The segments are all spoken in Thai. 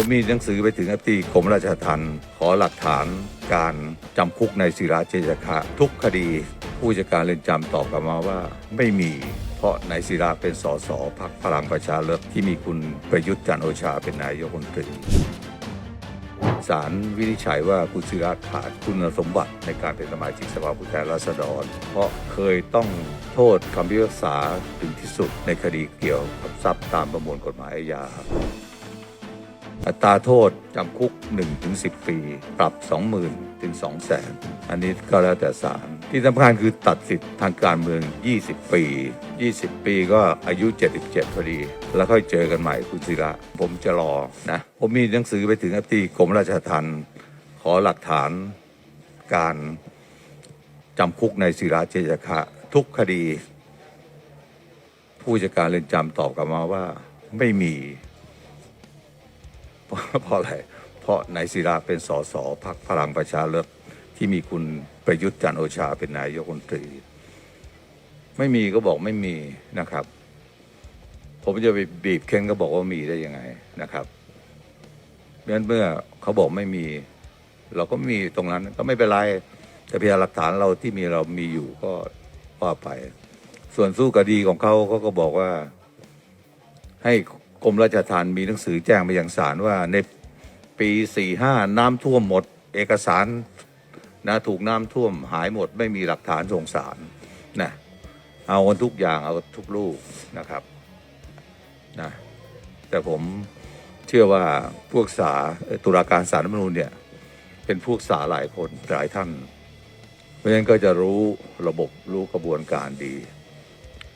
ผมมีหนังสือไปถึงอธิกรมราชทัณฑ์ขอหลักฐานการจำคุกในศิระเจจคะทุกคดี ผู้จัดการเรือนจำตอบกลับมาว่าไม่มี เพราะนายศิระเป็นสสพักพลังประชารัฐที่มีคุณประยุทธ์จันโอชาเป็นนายกรัฐมนตรีศาลวินิจฉัยว่าคุณศิระขาดคุณสมบัติในการเป็นสมาชิกสภาผู้แทนราษฎร เพราะเคยต้องโทษคำพิพากษาถึงที่สุดในคดีเกี่ยวกับทรัพย์ตามประมวลกฎหมายอาญา อัตราโทษจำคุก 1-10 ปี ปรับ 20,000 ถึง 200,000 อันนี้ก็แล้วแต่ศาลที่สำคัญคือตัดสิทธิ์ทางการเมือง 20 ปี 20 ปีก็อายุ 77 พอดี แล้วค่อยเจอกันใหม่คุณศิระผมจะรอนะ ผมมีหนังสือไปถึงอธิกรมราชทัณฑ์ขอหลักฐานการจำคุกในศิระเจจคะ ทุกคดี ผู้จัดการเรือนจำตอบกลับมาว่าไม่มี เพราะอะไร เพราะนายศิระเป็นสสพักพลังประชารัฐที่มีคุณประยุทธ์จันโอชาเป็นนายกรัฐมนตรี ไม่มีก็บอกไม่มีนะครับ ผมจะไปบีบเค้นก็บอกว่ามีได้ยังไงนะครับเพราะนั้นเมื่อเขาบอกไม่มี เราก็มีตรงนั้นก็ไม่เป็นไรแต่พยานหลักฐานเราที่มีเรามีอยู่ก็ว่าไป ส่วนสู้คดีของเขาเขาก็บอกว่าให้ กรมราชทัณฑ์มีหนังสือแจ้งไปยังศาลว่าในปีสี่ห้าน้ำท่วมหมด เอกสารนะถูกน้ำท่วมหายหมด ไม่มีหลักฐานส่งศาลนะเอาทุกอย่างเอาทุกลูกนะครับนะแต่ผมเชื่อว่าพวกสาตุลาการศารัฐมนูญเนี่ยเป็นพวกสาหลายคนหลายท่าน เพราะฉะนั้นก็จะรู้ระบบรู้กระบวนการดี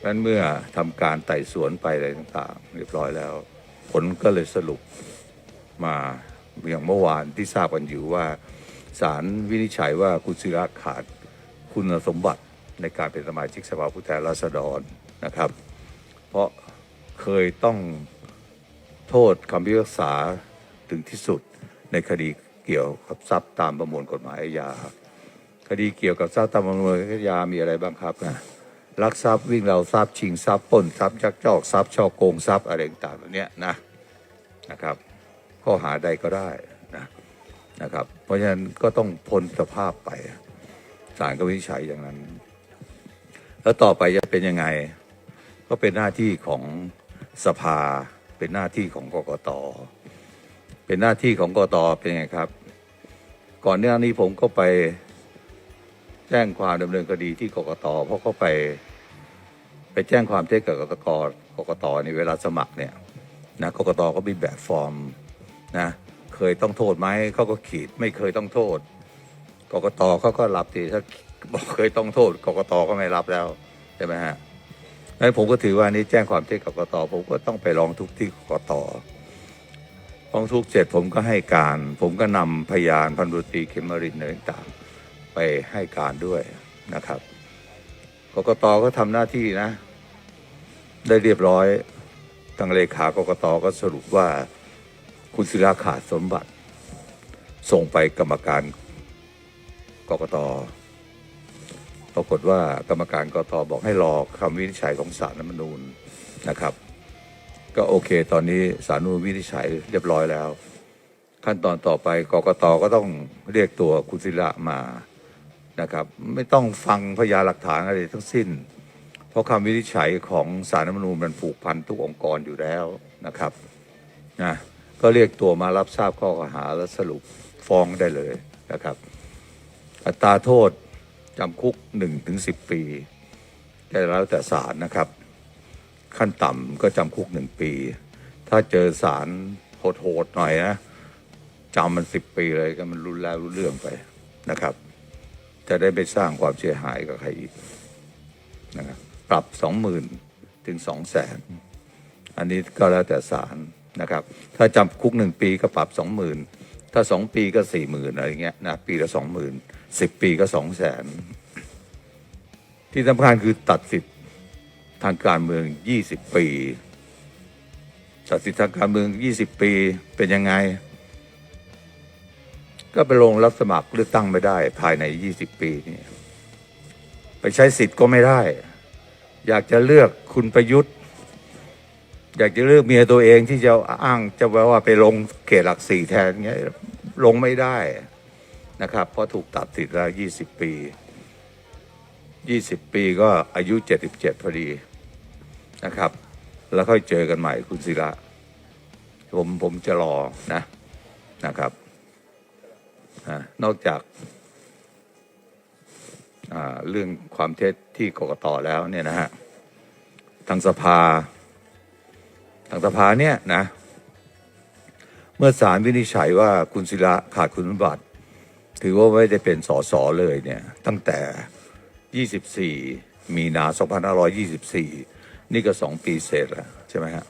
นั้นเมื่อทำการไต่สวนไปอะไรต่างๆ เรียบร้อยแล้ว ผลก็เลยสรุปมาอย่างเมื่อวานที่ทราบกันอยู่ว่าศาลวินิจฉัยว่าคุณศิระขาดคุณสมบัติในการเป็นสมาชิกสภาผู้แทนราษฎรนะครับ เพราะเคยต้องโทษคำพิพากษาถึงที่สุดในคดีเกี่ยวกับทรัพย์ตามประมวลกฎหมายอาญาคดีเกี่ยวกับทรัพย์ตามประมวลกฎหมายอาญามีอะไรบ้างครับนะ ลักทรัพย์วิ่งเราทรัพย์ชิงทรัพย์ปล้นทรัพย์ยักยอกทรัพย์ช่อโกงทรัพย์อะไรต่างๆเหล่านี้นะนะครับ ข้อหาใดก็ได้นะนะครับ เพราะฉะนั้นก็ต้องพ้นสภาพไปศาลก็วินิจฉัยอย่างนั้น แล้วต่อไปจะเป็นยังไง ก็เป็นหน้าที่ของสภา เป็นหน้าที่ของกกตเป็นหน้าที่ของกกตเป็นไงครับ ก่อนหน้านี้ผมก็ไป จ้งความดำเนินคดีที่กกตเพราะเขาไป ไปแจ้งความเท็จกับกกตกกตในเวลาสมัครเนี่ยนะกกตก็มีแบบฟอร์มนะเคยต้องโทษไหมเขาก็ขีดไม่เคยต้องโทษกกตเขาก็รับทีถ้าบอกเคยต้องโทษกกตก็ไม่รับแล้วใช่ไหมฮะแล้ผมก็ถือว่านี่แจ้งความเท็จกกตผมก็ต้องไปร้องทุกข์ที่กกตร้องทุกข์เสร็จผมก็ให้การ ผมก็นำพยานพันธุตรีเขมรินอะไรต่าง ไปให้การด้วยนะครับกกตก็ทำหน้าที่นะ ได้เรียบร้อยทางเลขากกตก็สรุปว่าคุณศิลาขาดสมบัติ ส่งไปกรรมการกกตปรากฏว่ากรรมการกกตบอกให้รอคำวินิจฉัยของศาลรัฐมนูญนะครับ ก็โอเค ตอนนี้ศาลรัฐธรรมนูญวินิจฉัยเรียบร้อยแล้ว ขั้นตอนต่อไปกกตก็ต้องเรียกตัวคุณศิระมา นะครับ ไม่ต้องฟังพยานหลักฐานอะไรทั้งสิ้น เพราะคำวินิจฉัยของสารรัฐมนูญมันผูกพันทุกองค์กรอยู่แล้วนะครับนะก็เรียกตัวมารับทราบข้อกล่าวหาและสรุปฟ้องได้เลยนะครับ อัตราโทษจำคุก1ถึง10ปีได้แล้วแต่ศาลนะครับ ขั้นต่ำก็จำคุก 1 ปี ถ้าเจอศาลโหดๆหน่อยนะจำมัน 10 ปีเลยก็มันรุนแรงรุนเรื่องไปนะครับ จะได้ไม่สร้างความเสียหายกับใครอีกนะครับปรับสองหมื่นถึงสองแสนอันนี้ก็แล้วแต่ศาลนะครับ ถ้าจำคุกหนึ่งปีก็ปรับสองหมื่นถ้าสองปีก็สี่หมื่นอะไรเงี้ยนะปีละสองหมื่นสิบปีก็สองแสนที่สำคัญคือตัดสิทธิ์ทางการเมืองยี่สิบปีตัดสิทธิ์ทางการเมืองยี่สิบปีเป็นยังไง ก็ไปลงรับสมัครเลือกตั้งไม่ได้ ภายใน 20 ปีนี่ไปใช้สิทธิ์ก็ไม่ได้ อยากจะเลือกคุณประยุทธ์ อยากจะเลือกเมียตัวเองที่จะอ้างจะแปลว่าไปลงเขตหลักสี่แทนเงี้ยลงไม่ได้นะครับ เพราะถูกตัดสิทธิ์แล้วยี่สิบปียี่สิบปีก็อายุเจ็ดสิบเจ็ดพอดีนะครับ แล้วค่อยเจอกันใหม่คุณศิระผมผมจะรอนะนะครับ นอกจากเรื่องความเท็จที่กกตแล้วเนี่ยนะฮะทางสภาทางสภาเนี่ยนะเมื่อศาลวินิจฉัยว่าคุณศิระขาดคุณสมบัติ ถือว่าไม่ได้เป็นสสเลยเนี่ยตั้งแต่ 24 มีนา2524 นี่ก็สองปีเศษแล้วใช่ไหมฮะ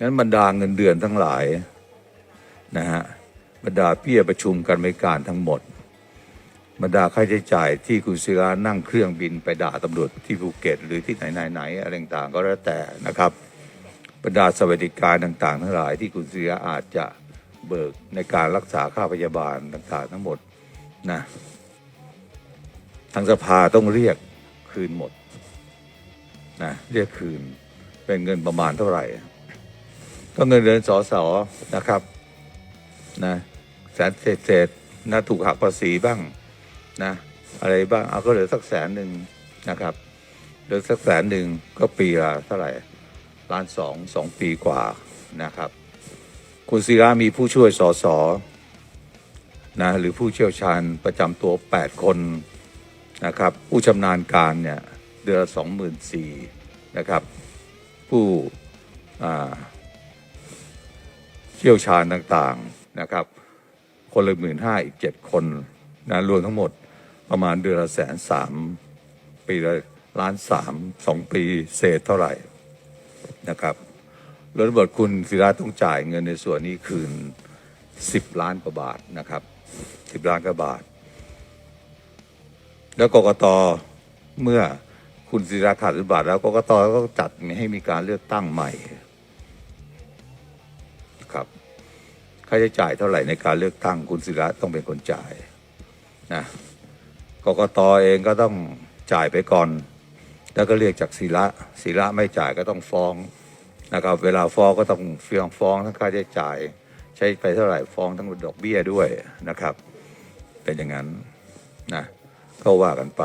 งั้นบรรดาเงินเดือนทั้งหลายนะฮะ บรรดาเบี้ยประชุมกันไม่การทั้งหมดบรรดาค่าใช้จ่ายที่คุณศิระนั่งเครื่องบินไปด่าตำรวจที่ภูเก็ต หรือที่ไหนไหนอะไรต่างก็แล้วแต่นะครับบรรดาสวัสดิการต่างๆ ทั้งหลายที่คุณศิระอาจจะเบิกในการรักษาค่าพยาบาลต่างๆ ทั้งหมดนะทางสภาต้องเรียกคืนหมดนะเรียกคืนเป็นเงินประมาณเท่าไหร่ ก็เงินเดือนสอสอนะครับนะ แสนเศษเศษๆนะถูกหักภาษีบ้างนะอะไรบ้างเอาก็เหลือสักแสนหนึ่งนะครับเหลือสักแสนหนึ่งก็ปีละเท่าไหร่ล้านสองสองปีกว่านะครับ คุณศิระมีผู้ช่วยสอสอนะหรือผู้เชี่ยวชาญประจำตัว 8 คนนะครับ ผู้ชำนาญการเนี่ยเดือนละสองหมื่นสี่นะครับ ผู้เชี่ยวชาญต่างๆนะครับ คนละหมื่นห้าอีกเจ็ดคนนะรวมทั้งหมดประมาณเดือนละแสนสามปีละล้านสามสองปีเศษเท่าไหร่นะครับแล้วตรคุณศิระต้องจ่ายเงินในส่วนนี้คืน10ล้านกว่าบาทนะครับ10ล้านกว่าบาท แล้วกกตเมื่อคุณศิระขาดคุณสมบัติแล้วกกตก็จัดให้มีการเลือกตั้งใหม่าใช้จ่ายเท่าไหร่ในการเลือกตั้งคุณศิระต้องเป็นคนจ่ายนะกกตเองก็ต้องจ่ายไปก่อน แล้วก็เรียกจากศิระศิระไม่จ่ายก็ต้องฟ้องนะครับ เวลาฟ้องก็ต้องฟ้องฟ้องทั้งค่าใช้จ่าย ใช้ไปเท่าไหร่ฟ้องทั้งดอกเบี้ยด้วยนะครับ เป็นอย่างนั้นนะก็ว่ากันไป